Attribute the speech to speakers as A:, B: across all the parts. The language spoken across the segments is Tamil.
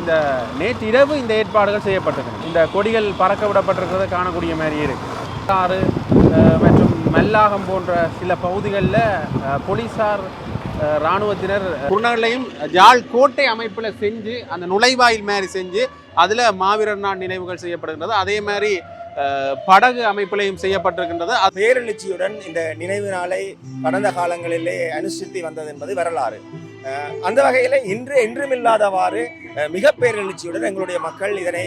A: இந்த நேற்று இரவு இந்த ஏற்பாடுகள் செய்யப்பட்டிருக்கு இந்த கொடிகள் பறக்க விடப்பட்டிருக்கிறத காணக்கூடிய மாதிரி இருக்குது ஆறு மற்றும் மல்லாகம் போன்ற சில பகுதிகளில் போலீஸார் இராணுவத்தினர் குருநகர்லையும் ஜாழ் கோட்டை அமைப்பில் செஞ்சு அந்த நுழைவாயில் மாதிரி செஞ்சு அதில் மாவீரர் நாள் நினைவுகள் செய்யப்படுகின்றது. அதே மாதிரி படகு அமைப்பிலையும் செய்யப்பட்டிருக்கின்றது. அது
B: பேரெழுச்சியுடன் இந்த நினைவு நாளை கடந்த காலங்களிலே அனுஷ்டித்து வந்தது என்பது வரலாறு. அந்த வகையில் இன்று என்றுமில்லாதவாறு மிக பேரெழுச்சியுடன் எங்களுடைய மக்கள் இதனை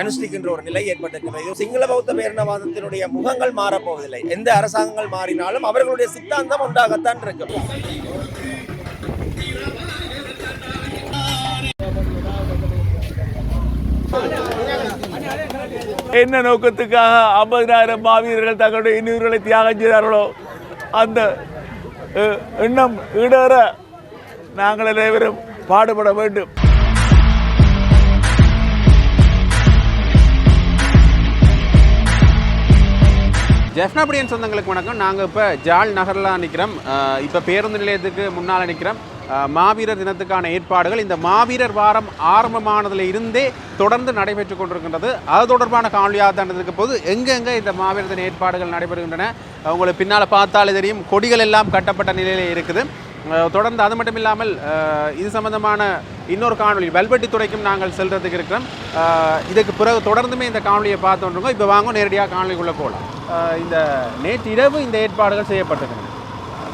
B: அனுஷ்டிக்கின்ற ஒரு நிலை ஏற்பட்டிருக்கிறது. சிங்கள பௌத்த பேரினவாதத்தினுடைய முகங்கள் மாறப்போவதில்லை. எந்த அரசாங்கங்கள் மாறினாலும் அவர்களுடைய சித்தாந்தம் ஒன்றாகத்தான் இருக்கும்.
C: என்ன நோக்கத்துக்காக ஐம்பதினாயிரம் மாவீரர்கள் தங்களுடைய இன்னுயிர்களை தியாகம் செய்தார்களோ? அந்த இன்னும் எண்ணம் ஈடேற நாங்கள் அனைவரும் பாடுபட வேண்டும்.
A: ஜெஃப்னாபடியன் சொந்தங்களுக்கு வணக்கம். நாங்கள் இப்போ ஜால் நகரில் நிற்கிறோம் இப்போ பேருந்து நிலையத்துக்கு முன்னால் நிற்கிறோம் மாவீரர் தினத்துக்கான ஏற்பாடுகள் இந்த மாவீரர் வாரம் ஆரம்பமானதில் இருந்தே தொடர்ந்து நடைபெற்று கொண்டிருக்கின்றது. அது தொடர்பான காணொலியாக தான் இருக்க போது எங்கெங்கே இந்த மாவீரர் தின ஏற்பாடுகள் நடைபெறுகின்றன உங்களுக்கு பின்னால் பார்த்தாலே தெரியும். கொடிகள் எல்லாம் கட்டப்பட்ட நிலையில் இருக்குது. தொடர்ந்து அது மட்டும் இல்லாமல் இது சம்பந்தமான இன்னொரு காணொலி வெல்வெட்டி துறைக்கும் நாங்கள் செல்றதுக்கு இருக்கிறோம். இதுக்கு பிறகு தொடர்ந்துமே இந்த காணொலியை பார்த்துருக்கோம் இப்போ வாங்க நேரடியாக காணொலிக்குள்ளே போகலாம் இந்த நேற்று இரவு இந்த ஏற்பாடுகள் செய்யப்பட்டிருக்கின்றன.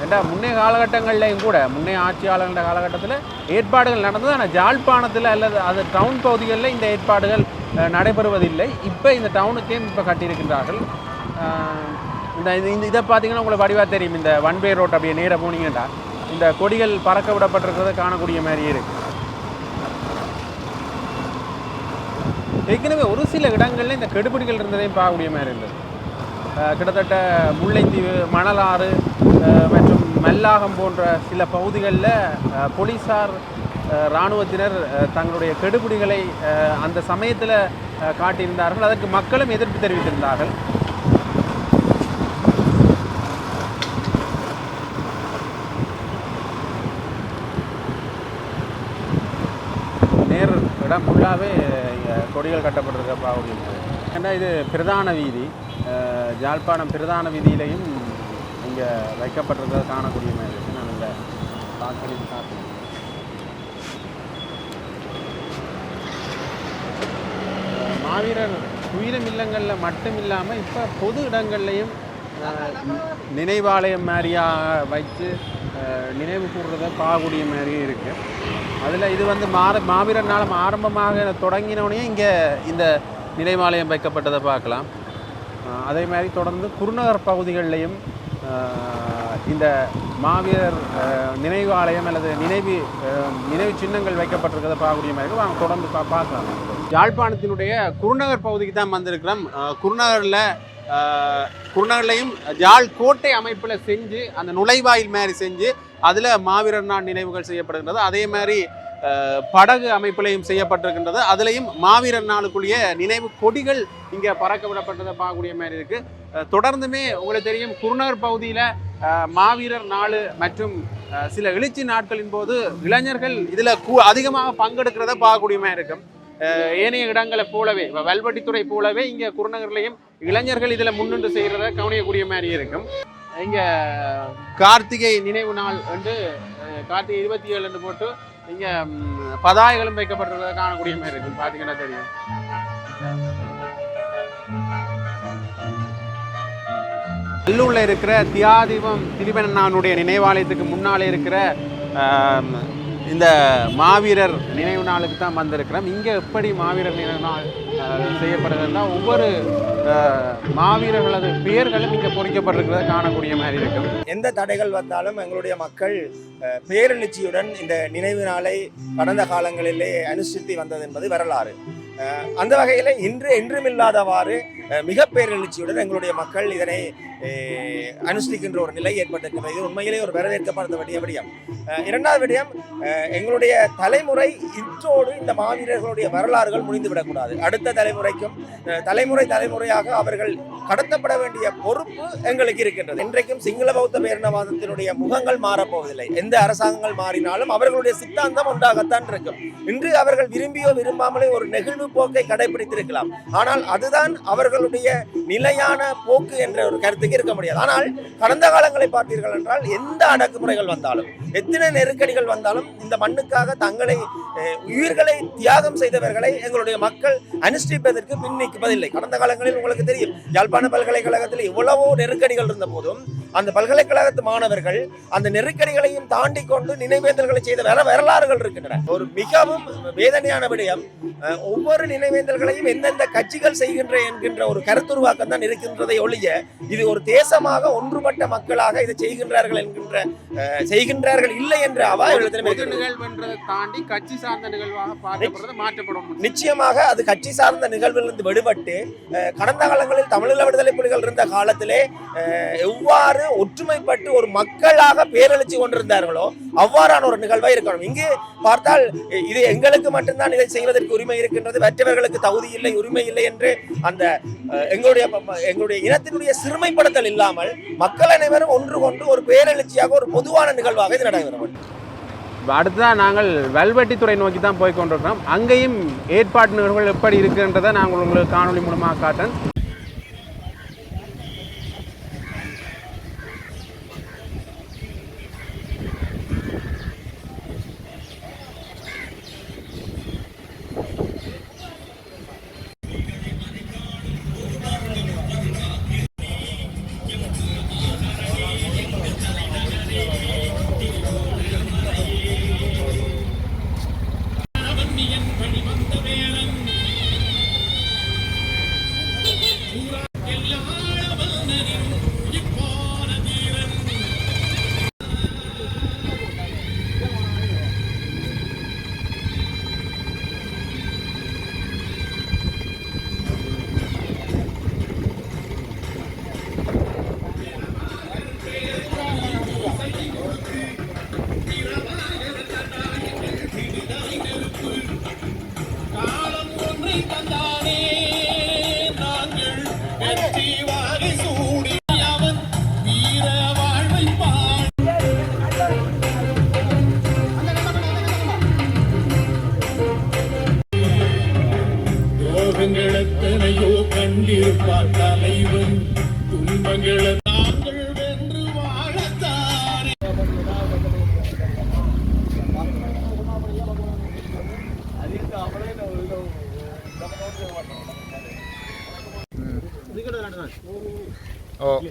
A: ஏன்டா முன்னைய காலகட்டங்கள்லையும் கூட முன்னைய ஆட்சியாளர்கள காலகட்டத்தில் ஏற்பாடுகள் நடந்தது. ஆனால் ஜாழ்ப்பாணத்தில் அல்லது அது டவுன் பகுதிகளில் இந்த ஏற்பாடுகள் நடைபெறுவதில்லை. இப்போ இந்த டவுனுக்கே இப்போ கட்டியிருக்கின்றார்கள். இந்த இது- இந்த இதை பார்த்தீங்கன்னா உங்களுக்கு வடிவாக தெரியும். இந்த ஒன் வே ரோட் அப்படியே நேராக போனீங்கன்னா இந்த கொடிகள் பறக்க விடப்பட்டிருக்கிறத காணக்கூடிய மாதிரி இருக்குது ஏற்கனவே ஒரு சில இடங்களில் இந்த கெடுபிடிகள் இருந்ததையும் பார்க்கக்கூடிய மாதிரி இருந்தது. கிட்டத்தட்ட முல்லைத்தீவு மணலாறு மற்றும் மல்லாகம் போன்ற சில பகுதிகளில் போலீஸார் இராணுவத்தினர் தங்களுடைய கெடுபிடிகளை அந்த சமயத்தில் காட்டியிருந்தார்கள். அதற்கு மக்களும் எதிர்ப்பு தெரிவித்திருந்தார்கள். நேர் இடம் ஃபுல்லாகவே கொடிகள் கட்டப்பட்டிருக்க பார்க்க ஏன்னா இது பிரதான வீதி. அஹ், ஜாழ்ப்பாணம் பிரதான வீதியிலையும் இங்கே வைக்கப்பட்டிருக்கிறத காணக்கூடிய மாதிரி இருக்குது நான் இந்த பார்க்கறது காட்டுறேன். மாவீரர் உயிரம் இல்லங்களில் மட்டும் இல்லாமல் இப்போ பொது இடங்கள்லையும் நினைவாலயம் மாதிரியாக வைத்து நினைவு கூறுறத பார்க்கக்கூடிய மாதிரியும் இருக்குது அதில் இது வந்து மாற மாவீரர் நாளம் ஆரம்பமாக தொடங்கினோடனே இங்கே இந்த நினைவாலயம் வைக்கப்பட்டதை பார்க்கலாம். அதே மாதிரி தொடர்ந்து குருநகர் பகுதிகளிலையும் இந்த மாவீரர் நினைவாலயம் அல்லது நினைவு நினைவு சின்னங்கள் வைக்கப்பட்டிருக்கிறத பார்க்கக்கூடிய மாதிரி வாங்க தொடர்ந்து பா பார்க்கலாம். யாழ்ப்பாணத்தினுடைய குருநகர் பகுதிக்கு தான் வந்திருக்கிறோம். குருநகரில் குருநகர்லையும் யாழ் கோட்டை அமைப்பில் செஞ்சு அந்த நுழைவாயில் மாதிரி செஞ்சு அதில் மாவீரர் நாள் நினைவுகள் செய்யப்படுகின்றது. அதே மாதிரி படகு அமைப்பிலையும் செய்யப்பட்டிருக்கின்றது. அதுலேயும் மாவீரர் நாளுக்குரிய நினைவு கொடிகள் இங்கே பறக்க விடப்பட்டதை பார்க்கக்கூடிய மாதிரி இருக்குது தொடர்ந்துமே உங்களுக்கு தெரியும் குருநகர் பகுதியில் மாவீரர் நாள் மற்றும் சில எழுச்சி நாட்களின் போது இளைஞர்கள் இதில் கூ அதிகமாக பங்கெடுக்கிறத பார்க்கக்கூடிய மாதிரி இருக்கும். ஏனைய இடங்களை போலவே இப்ப போலவே இங்கே குருநகர்லையும் இளைஞர்கள் இதில் முன்னின்று செய்கிறத கவனிக்கக்கூடிய மாதிரி இருக்கும். இங்கே கார்த்திகை நினைவு நாள் வந்து கார்த்திகை இருபத்தி ஏழு போட்டு நீங்கள் பதாகைகளும் வைக்கப்பட்டிருக்கிறத காணக்கூடிய மாதிரி இருக்கும் பார்த்தீங்கன்னா தெரியும். நல்லூரில் இருக்கிற தியாதீபம் திரிவண்ணானுடைய நினைவாலயத்துக்கு முன்னாலே இருக்கிற இந்த மாவீரர் நினைவு நாளுக்கு தான் வந்திருக்கிறோம். இங்கே எப்படி மாவீரர் நினைவு நாள் ஆஹ், ஒவ்வொரு மாவீரர்களது பெயர்களும் இங்கே பொறிக்கப்பட்டிருக்கிறத காணக்கூடிய மாதிரி இருக்கும்.
B: எந்த தடைகள் வந்தாலும் எங்களுடைய மக்கள் பேரெழுச்சியுடன் இந்த நினைவு நாளை கடந்த காலங்களிலே அனுஷ்டித்து வந்தது என்பது வரலாறு. அந்த வகையில் இன்று என்றுமில்லாதவாறு அஹ், மிக பேரெழுச்சியுடன் எங்களுடைய மக்கள் இதனை அனுஷ்டிக்கின்ற ஒரு நிலை ஏற்பட்டிருக்கிறது. இது உண்மையிலே ஒரு வரவேற்கப்படுத்த வேண்டிய விடயம். இரண்டாவது விடயம் எங்களுடைய தலைமுறை இன்றோடு இந்த மாவீரர்களுடைய வரலாறுகள் முடிந்துவிடக்கூடாது. அடுத்த தலைமுறைக்கும் தலைமுறை தலைமுறையாக அவர்கள் கடத்தப்பட வேண்டிய பொறுப்பு எங்களுக்கு இருக்கின்றது. இன்றைக்கும் சிங்கள பௌத்த பேரணவாதத்தினுடைய முகங்கள் மாறப்போவதில்லை. எந்த அரசாங்கங்கள் மாறினாலும் அவர்களுடைய சித்தாந்தம் ஒன்றாகத்தான் இருக்கும். இன்று அவர்கள் விரும்பியோ விரும்பாமலே ஒரு நெகிழ்வு போக்கை கடைபிடித்திருக்கலாம். ஆனால் அதுதான் அவர்கள் அவர்களுடைய நிலையான போக்கு என்ற ஒரு கருத்துக்கு இருக்க முடியாது. ஆனால் கடந்த காலங்களை பார்த்தீர்கள் என்றால் எந்த அடக்குமுறைகள் வந்தாலும் எத்தனை நெருக்கடிகள் வந்தாலும் இந்த மண்ணுக்காக தங்களை உயிர்களை தியாகம் செய்தவர்களை எங்களுடைய மக்கள் அனுஷ்டிப்பதற்கு பின் நிற்பதில்லை கடந்த காலங்களில் உங்களுக்கு தெரியும் யாழ்ப்பாண பல்கலைக்கழகத்தில் எவ்வளவோ நெருக்கடிகள் இருந்த போதும் அந்த பல்கலைக்கழகத்து மாணவர்கள் அந்த நெருக்கடிகளையும் தாண்டி கொண்டு நினைவேந்தல்களை செய்த வேற வரலாறுகள் இருக்கின்றன. ஒரு மிகவும் வேதனையான விடயம் ஒவ்வொரு நினைவேந்தல்களையும் எந்தெந்த கட்சிகள் செய்கின்ற என்கின்ற ஒரு கருத்துருவாக்கம் தான் இருக்கின்றதை ஒழிய இது ஒரு தேசமாக ஒன்றுபட்ட மக்களாக இதை செய்கின்றார்கள் என்கின்ற செய்கின்றார்கள் இல்லை என்ற அவா
A: நிகழ்வுன்றதை தாண்டி கட்சி சார்ந்த நிகழ்வாக பார்க்கப்படுறது மாற்றப்படும்.
B: நிச்சயமாக அது கட்சி சார்ந்த நிகழ்விலிருந்து விடுபட்டு கடந்த காலங்களில் தமிழீழ விடுதலை புலிகள் இருந்த காலத்திலே அஹ், எவ்வாறு ஒற்றுமைப்பட்டு ஒரு மக்களாக பேரழிச்சு கொண்டிருந்தார்களோ அவ்வாறான ஒரு நிகழ்வாக இருக்கணும். இங்கு பார்த்தால் இது எங்களுக்கு மட்டும்தான் இதை செய்வதற்கு உரிமை இருக்கின்றது. மற்றவர்களுக்கு தகுதி இல்லை உரிமை இல்லை என்று அந்த எங்களுடைய எங்களுடைய இனத்தினுடைய சிறுமைப்படுத்தல் இல்லாமல் மக்கள் அனைவரும் ஒன்று கொண்டு ஒரு பேரெழுச்சியாக ஒரு பொதுவான நிகழ்வாக இது
A: நடைபெறும் அடுத்ததாக நாங்கள் வல்வெட்டித்துறை நோக்கி தான் போய் கொண்டிருக்கிறோம். அங்கேயும் ஏற்பாட்டு நிகழ்வுகள் எப்படி இருக்குன்றதை நாங்கள் உங்களுக்கு காணொலி மூலமாக காட்டேன்
C: கண்டிருப்பார் தலைவன். துன்பங்கள் நாங்கள் வென்று வாழத்தாரே.
D: அவற்றை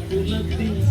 D: pela vida.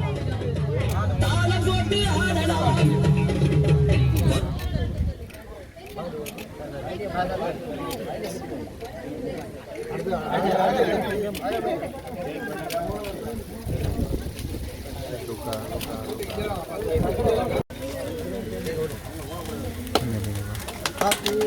D: ஆடுங்க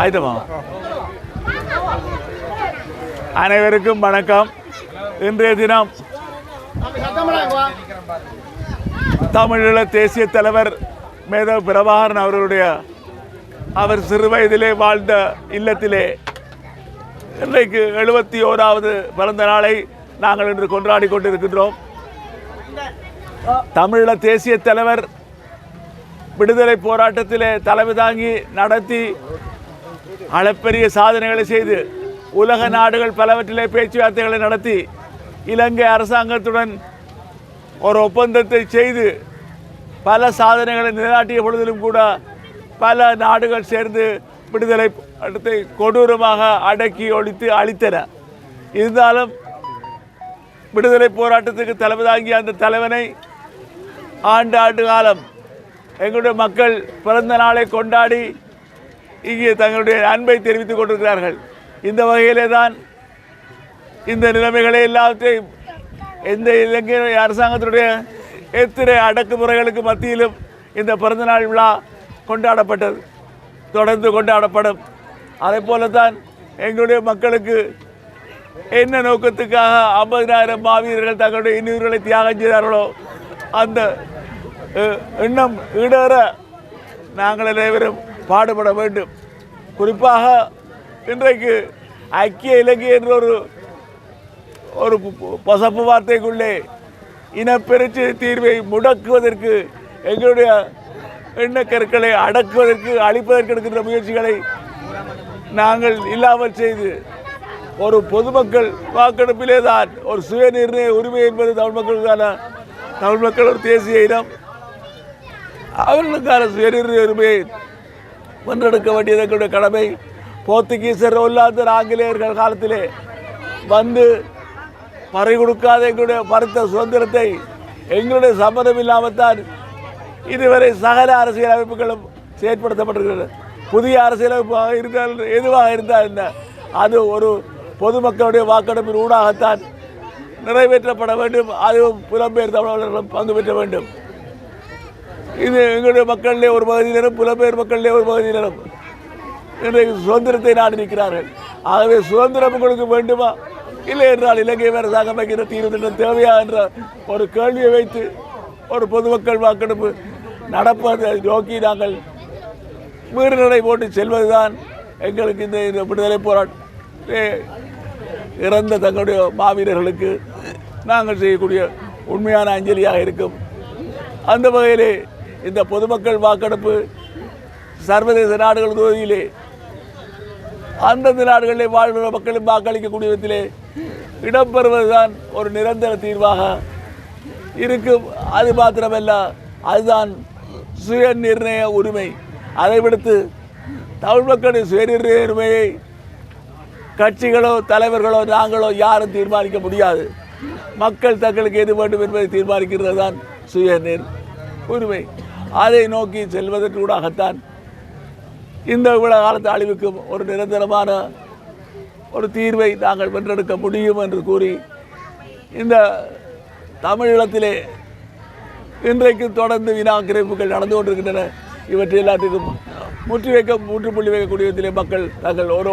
C: ஆயுதமா அனைவருக்கும் வணக்கம். இன்றைய தினம் தமிழீழ தேசிய தலைவர் மேதவ் பிரபாகரன் அவர்களுடைய அவர் சிறு வயதிலே வாழ்ந்த இல்லத்திலே. இன்றைக்கு எழுபத்தி ஓராவது பிறந்த நாளை நாங்கள் இன்று கொண்டாடி கொண்டிருக்கின்றோம். தமிழீழ தேசிய தலைவர் விடுதலை போராட்டத்திலே தலைமை தாங்கி நடத்தி அளப்பெரிய சாதனைகளை செய்து உலக நாடுகள் பலவற்றிலே பேச்சுவார்த்தைகளை நடத்தி இலங்கை அரசாங்கத்துடன் ஒரு ஒப்பந்தத்தை செய்து பல சாதனைகளை நிலைநாட்டிய பொழுதிலும் கூட பல நாடுகள் சேர்ந்து விடுதலை அடுத்து கொடூரமாக அடக்கி ஒழித்து அழித்தன. இருந்தாலும் விடுதலை போராட்டத்துக்கு தலைமை தாங்கிய அந்த தலைவனை ஆண்டு ஆண்டு காலம் எங்களுடைய மக்கள் பிறந்த நாளை கொண்டாடி இங்கே தங்களுடைய அன்பை தெரிவித்துக் கொண்டிருக்கிறார்கள். இந்த வகையிலே தான் இந்த நிலைமைகளை எல்லாவற்றையும் எந்த இலங்கை அரசாங்கத்தினுடைய எத்தனை அடக்குமுறைகளுக்கு மத்தியிலும் இந்த பிறந்தநாள் விழா கொண்டாடப்பட்டது. தொடர்ந்து கொண்டாடப்படும். அதே போல தான் எங்களுடைய மக்களுக்கு என்ன நோக்கத்துக்காக ஐம்பதினாயிரம் மாவீரர்கள் தங்களுடைய இன்னுயிர்களை தியாகம் செய்தார்களோ அந்த எண்ணம் ஈடேற நாங்கள் அனைவரும் பாடுபட வேண்டும். குறிப்பாக இன்றைக்கு ஐக்கிய இலங்கை என்ற ஒரு ஒரு பு- பசப்பு வார்த்தைக்குள்ளே இனப்பெருச்சி தீர்வை முடக்குவதற்கு எங்களுடைய எண்ணக்கருக்களை அடக்குவதற்கு அழிப்பதற்கு எடுக்கின்ற முயற்சிகளை நாங்கள் இல்லாமல் செய்து ஒரு பொதுமக்கள் வாக்கெடுப்பிலே தான் ஒரு சுயநிர்ணய உரிமை என்பது தமிழ் மக்களுக்கான தமிழ் மக்கள் ஒரு தேசிய இனம். அவர்களுக்கான சுயநிர்ணய உரிமையை வென்றெடுக்க வேண்டியது எங்களுடைய கடமை. போர்த்துகீசர் ஒல்லாந்தர் ஆங்கிலேயர்கள் காலத்திலே வந்து பறை கொடுக்காத எங்களுடைய மறுத்த சுதந்திரத்தை எங்களுடைய சம்மதம் இல்லாமல் தான் இதுவரை சகல அரசியல் அமைப்புகளும் செயற்படுத்தப்பட்டிருக்கிறது. புதிய அரசியலமைப்பாக இருந்தால் எதுவாக இருந்தால் என்ன? அது ஒரு பொதுமக்களுடைய வாக்கெடுப்பின் ஊடாகத்தான் நிறைவேற்றப்பட வேண்டும். அதுவும் புலம்பெயர் தமிழர்களும் பங்கு பெற்ற வேண்டும். இது எங்களுடைய மக்களிலே ஒரு பகுதியினரும் புலம்பெயர் மக்களிலே ஒரு பகுதியினரும் இன்றைக்கு சுதந்திரத்தை நாடி நிற்கிறார்கள். ஆகவே சுதந்திரம் உங்களுக்கு வேண்டுமா? இல்லை என்றால் இலங்கை அரசாங்கம் வைக்கிற தீர்வு திட்டம் தேவையா என்ற ஒரு கேள்வியை வைத்து ஒரு பொதுமக்கள் வாக்கெடுப்பு நடப்பதை நோக்கி நாங்கள் மீறுநடை போட்டு செல்வதுதான் எங்களுக்கு இந்த இந்த விடுதலை போராட்ட இறந்த தங்களுடைய மாவீரர்களுக்கு நாங்கள் செய்யக்கூடிய உண்மையான அஞ்சலியாக இருக்கும். அந்த வகையிலே இந்த பொதுமக்கள் வாக்கெடுப்பு சர்வதேச நாடுகள் தொகுதியிலே அந்தந்த நாடுகளிலே வாழ்கிற மக்களும் வாக்களிக்கக்கூடிய விதத்திலே இடம்பெறுவதுதான் ஒரு நிரந்தர தீர்வாக இருக்கும். அது மாத்திரமல்ல அதுதான் சுய நிர்ணய உரிமை. அதை விடுத்து தமிழ் மக்களின் சுய நிர்ணய உரிமையை கட்சிகளோ தலைவர்களோ நாங்களோ யாரும் தீர்மானிக்க முடியாது. மக்கள் தங்களுக்கு எது வேண்டும் என்பதை தீர்மானிக்கிறது தான் சுய நிர் உரிமை. அதை நோக்கி செல்வதற்கூடாகத்தான் இந்த இவ்வளவு காலத்து அழிவுக்கும் ஒரு நிரந்தரமான ஒரு தீர்வை நாங்கள் வென்றெடுக்க முடியும் என்று கூறி இந்த தமிழீழத்திலே இன்றைக்கு தொடர்ந்து வினாக்கிரமிப்புகள் நடந்து கொண்டிருக்கின்றன. இவற்றை எல்லாத்துக்கும் முற்றி வைக்க முற்றுப்புள்ளி வைக்கக்கூடிய விதத்திலே மக்கள் தங்கள் ஒரு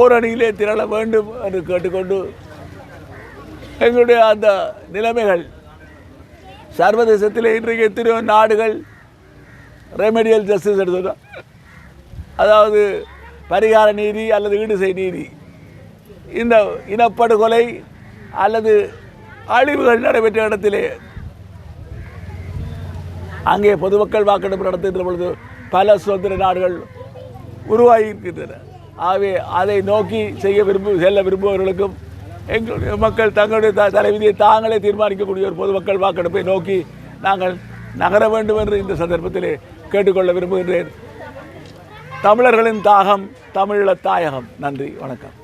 C: ஓரணியிலே திரள வேண்டும் என்று கேட்டுக்கொண்டு எங்களுடைய அந்த நிலைமைகள் சர்வதேசத்தில் இன்றைக்கு எத்தனையோ நாடுகள் ரெமெடியல் ஜஸ்டிஸ் எடுத்து அதாவது பரிகார நீதி அல்லது ஈடுசை நீதி. இந்த இனப்படுகொலை அல்லது அழிவுகள் நடைபெற்ற இடத்திலே அங்கே பொதுமக்கள் வாக்கெடுப்பு நடத்துகின்ற பொழுது பல சுதந்திர நாடுகள் உருவாகி இருக்கின்றன ஆகவே அதை நோக்கி செய்ய விரும்பு செல்ல விரும்புபவர்களுக்கும் எங்களுடைய மக்கள் தங்களுடைய த தலைவிதியை தாங்களே தீர்மானிக்கக்கூடிய ஒரு பொதுமக்கள் வாக்கெடுப்பை நோக்கி நாங்கள் நகர வேண்டும் என்று இந்த சந்தர்ப்பத்திலே கேட்டுக்கொள்ள விரும்புகின்றேன். தமிழர்களின் தாகம் தமிழீழ தாயகம். நன்றி வணக்கம்.